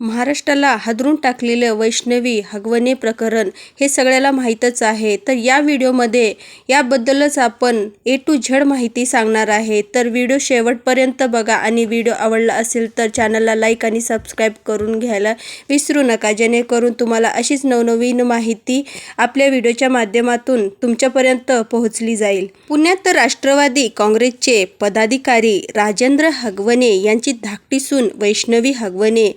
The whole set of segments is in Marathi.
महाराष्ट्राला हादरून टाकलेलं वैष्णवी हगवणे प्रकरण हे सगळ्याला माहीतच आहे. तर या व्हिडिओमध्ये याबद्दलच आपण ए टू झेड माहिती सांगणार आहे. तर व्हिडिओ शेवटपर्यंत बघा आणि व्हिडिओ आवडला असेल तर चॅनलला लाईक आणि सबस्क्राईब करून घ्यायला विसरू नका. जेणेकरून तुम्हाला अशीच नवनवीन माहिती आपल्या व्हिडिओच्या माध्यमातून तुमच्यापर्यंत पोहोचली जाईल. पुण्यात राष्ट्रवादी काँग्रेसचे पदाधिकारी राजेंद्र हगवणे यांची धाकटी सून वैष्णवी हगवणे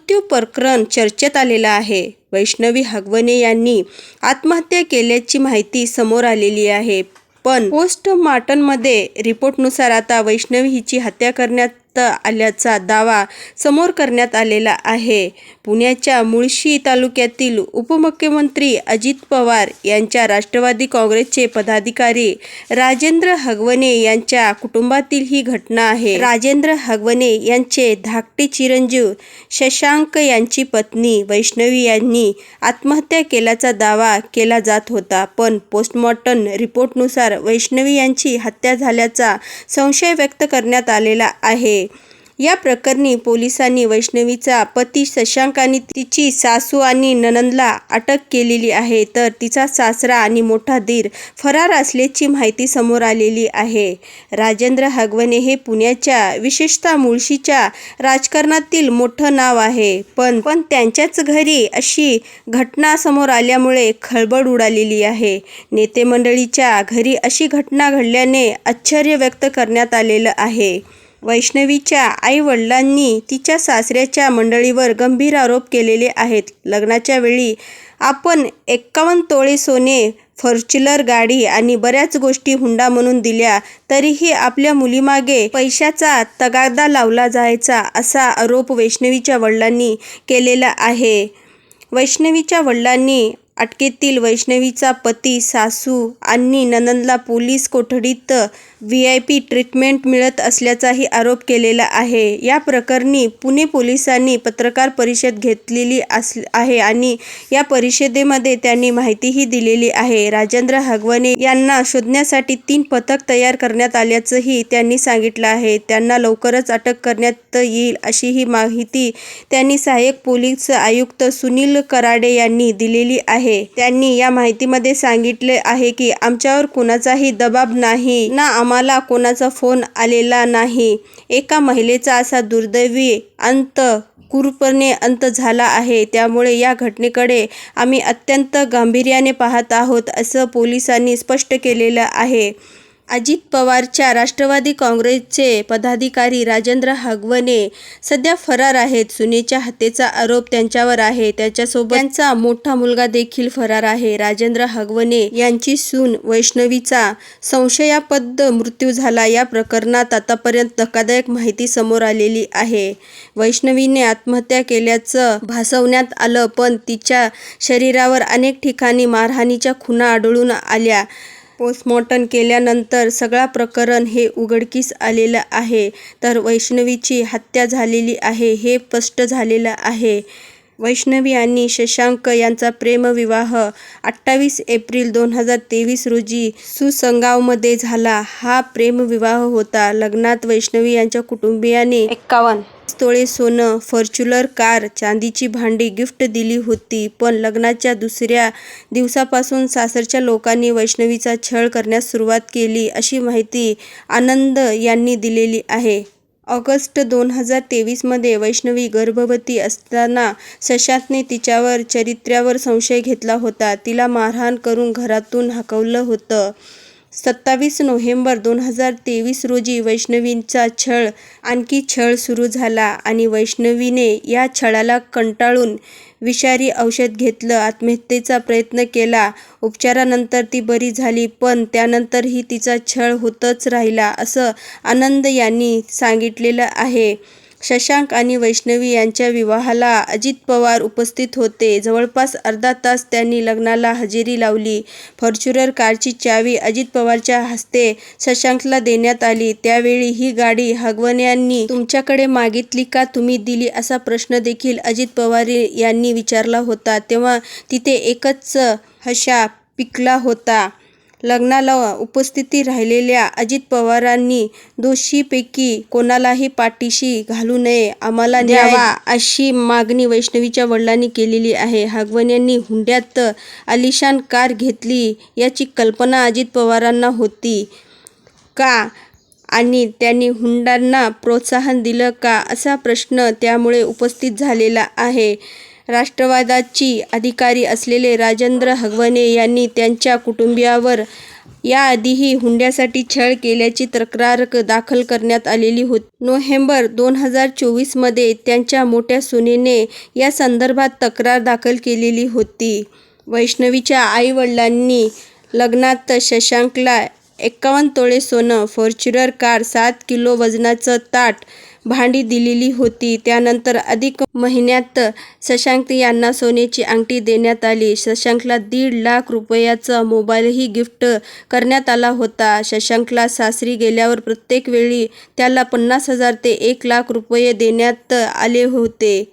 मृत्यू प्रकरण चर्चेत आलेलं आहे. वैष्णवी हगवणे यांनी आत्महत्या केल्याची माहिती समोर आलेली आहे. पण पोस्टमार्टममध्ये रिपोर्टनुसार आता वैष्णवी हिची हत्या करण्यात आल्याचा दावा समोर करण्यात आलेला आहे. पुण्याच्या मुळशी तालुक्यातील उपमुख्यमंत्री अजित पवार यांच्या राष्ट्रवादी काँग्रेसचे पदाधिकारी राजेंद्र हगवणे यांच्या कुटुंबातील ही घटना आहे. राजेंद्र हगवणे यांचे धाकटे चिरंजीव शशांक यांची पत्नी वैष्णवी यांनी आत्महत्या केल्याचा दावा केला जात होता. पण पोस्टमॉर्टम रिपोर्टनुसार वैष्णवी यांची हत्या झाल्याचा संशय व्यक्त करण्यात आलेला आहे. या प्रकरणी पोलिसांनी वैष्णवीचा पती शशांक आणि तिची सासू आणि ननंदला अटक केलेली आहे. तर तिचा सासरा आणि मोठा दीर फरार असल्याची माहिती समोर आलेली आहे. राजेंद्र हगवणे हे पुण्याच्या विशेषतः मुळशीच्या राजकारणातील मोठं नाव आहे. पण पण त्यांच्याच घरी अशी घटना समोर आल्यामुळे खळबळ उडालेली आहे. नेते मंडळीच्या घरी अशी घटना घडल्याने आश्चर्य व्यक्त करण्यात आलेलं आहे. वैष्णवीच्या आई-वडिलांनी तिच्या सासऱ्याच्या मंडळीवर गंभीर आरोप केलेले आहेत. लग्नाच्या वेळी आपण एक्कावन्न तोळे सोने, फॉर्च्युनर गाडी आणि बऱ्याच गोष्टी हुंडा म्हणून दिल्या तरीही आपल्या मुलीमागे पैशाचा तगादा लावला जायचा असा आरोप वैष्णवीच्या वडिलांनी केलेला आहे. वैष्णवीच्या वडिलांनी अटकेतील वैष्णवीचा पती, सासू आणि ननंदला पोलीस कोठडीत व्हीआयपी ट्रीटमेंट मिळत असल्याचाही आरोप केलेला आहे. या प्रकरणी पुणे पोलिसांनी पत्रकार परिषद घेतलेली अस आहे आणि या परिषदेमध्ये त्यांनी माहितीही दिलेली आहे. राजेंद्र हगवणे यांना शोधण्यासाठी तीन पथक तयार करण्यात आल्याचंही त्यांनी सांगितलं आहे. त्यांना लवकरच अटक करण्यात येईल अशीही माहिती त्यांनी सहाय्यक पोलीस आयुक्त सुनील कराडे यांनी दिलेली आहे. त्यांनी या माहितीमध्ये सांगितले आहे की आमच्यावर कुणाचाही दबाब नाही ना आम्हाला कोणाचा फोन आलेला नाही. एका महिलेचा असा दुर्दैवी अंत क्रूरपणे अंत झाला आहे. त्यामुळे या घटनेकडे आम्ही अत्यंत गांभीर्याने पाहत आहोत असं पोलिसांनी स्पष्ट केलेलं आहे. अजित पवारच्या राष्ट्रवादी काँग्रेसचे पदाधिकारी राजेंद्र हगवणे सध्या फरार आहेत. सुनेच्या हत्येचा आरोप त्यांच्यावर आहे. त्याच्यासोबत त्यांचा मोठा मुलगा देखील फरार आहे. राजेंद्र हगवणे यांची सून वैष्णवीचा संशयापद मृत्यू झाला. या प्रकरणात आतापर्यंत धक्कादायक माहिती समोर आलेली आहे. वैष्णवीने आत्महत्या केल्याचं भासवण्यात आलं पण तिच्या शरीरावर अनेक ठिकाणी मारहाणीच्या खुणा आढळून आल्या. पोस्टमॉर्टम केल्यानंतर सगळा प्रकरण हे उघडकीस आलेलं आहे. तर वैष्णवीची हत्या झालेली आहे हे स्पष्ट झालेलं आहे. वैष्णवी आणि शशांक यांचा प्रेमविवाह अठ्ठावीस एप्रिल दोन हजार तेवीस रोजी सुसंगावमध्ये झाला. हा प्रेमविवाह होता. लग्नात वैष्णवी यांच्या कुटुंबीयांनी एक्कावन्न तोळे सोनं, फॉर्च्युलर कार, चांदीची भांडी गिफ्ट दिली होती. पण लग्नाच्या दुसऱ्या दिवसापासून सासरच्या लोकांनी वैष्णवीचा छळ करण्यास सुरुवात केली अशी माहिती आनंद यांनी दिलेली आहे. ऑगस्ट दोन हजार तेवीसमध्ये वैष्णवी गर्भवती असताना सशांतने तिच्यावर चरित्र्यावर संशय घेतला होता. तिला मारहाण करून घरातून हाकललं होतं. सत्तावीस नोव्हेंबर दोन हजार तेवीस रोजी वैष्णवींचा छळ आणखी छळ सुरू झाला आणि वैष्णवीने या छळाला कंटाळून विषारी औषध घेतलं. आत्महत्येचा प्रयत्न केला. उपचारानंतर ती बरी झाली पण त्यानंतरही तिचा छळ होतच राहिला असं आनंद यांनी सांगितलेलं आहे. शशांक आणि वैष्णवी यांच्या विवाहाला अजित पवार उपस्थित होते. जवळपास अर्धा तास त्यांनी लग्नाला हजेरी लावली. फॉर्च्युनर कारची चावी अजित पवारच्या हस्ते शशांकला देण्यात आली. त्यावेळी ही गाडी हगवण्यांनी तुमच्याकडे मागितली का तुम्ही दिली असा प्रश्न देखील अजित पवार यांनी विचारला होता. तेव्हा तिथे एकच हशा पिकला होता. लग्नाला उपस्थिती राहिलेल्या अजित पवारांनी दोषीपैकी कोणालाही पाठीशी घालू नये आम्हाला द्यावा अशी मागणी वैष्णवीच्या वडिलांनी केलेली आहे. हगवण हुंड्यात आलिशान कार घेतली याची कल्पना अजित पवारांना होती का? आणि त्यांनी हुंडांना प्रोत्साहन दिलं का? असा प्रश्न त्यामुळे उपस्थित झालेला आहे. राष्ट्रवादाची अधिकारी असलेले राजेंद्र हगवणे यांनी त्यांच्या कुटुंबियावर याआधीही हुंड्यासाठी छळ केल्याची तक्रार दाखल करण्यात आलेली होती. नोव्हेंबर दोन हजार चोवीसमध्ये त्यांच्या मोठ्या सुनेने या संदर्भात तक्रार दाखल केलेली होती. वैष्णवीच्या आईवडिलांनी लग्नात शशांकला एकावन्न तोळे सोनं फॉर्च्युनर कार सात किलो वजनाचं ताट भांडी दिलेली होती. त्यानंतर अधिक महिन्यात शशांक यांना सोन्याची अंगठी देण्यात आली. शशांकला दीड लाख रुपयाचा मोबाईलही गिफ्ट करण्यात आला होता. शशांकला सासरी गेल्यावर प्रत्येक वेळी त्याला पन्नास हजार ते एक लाख रुपये देण्यात आले होते.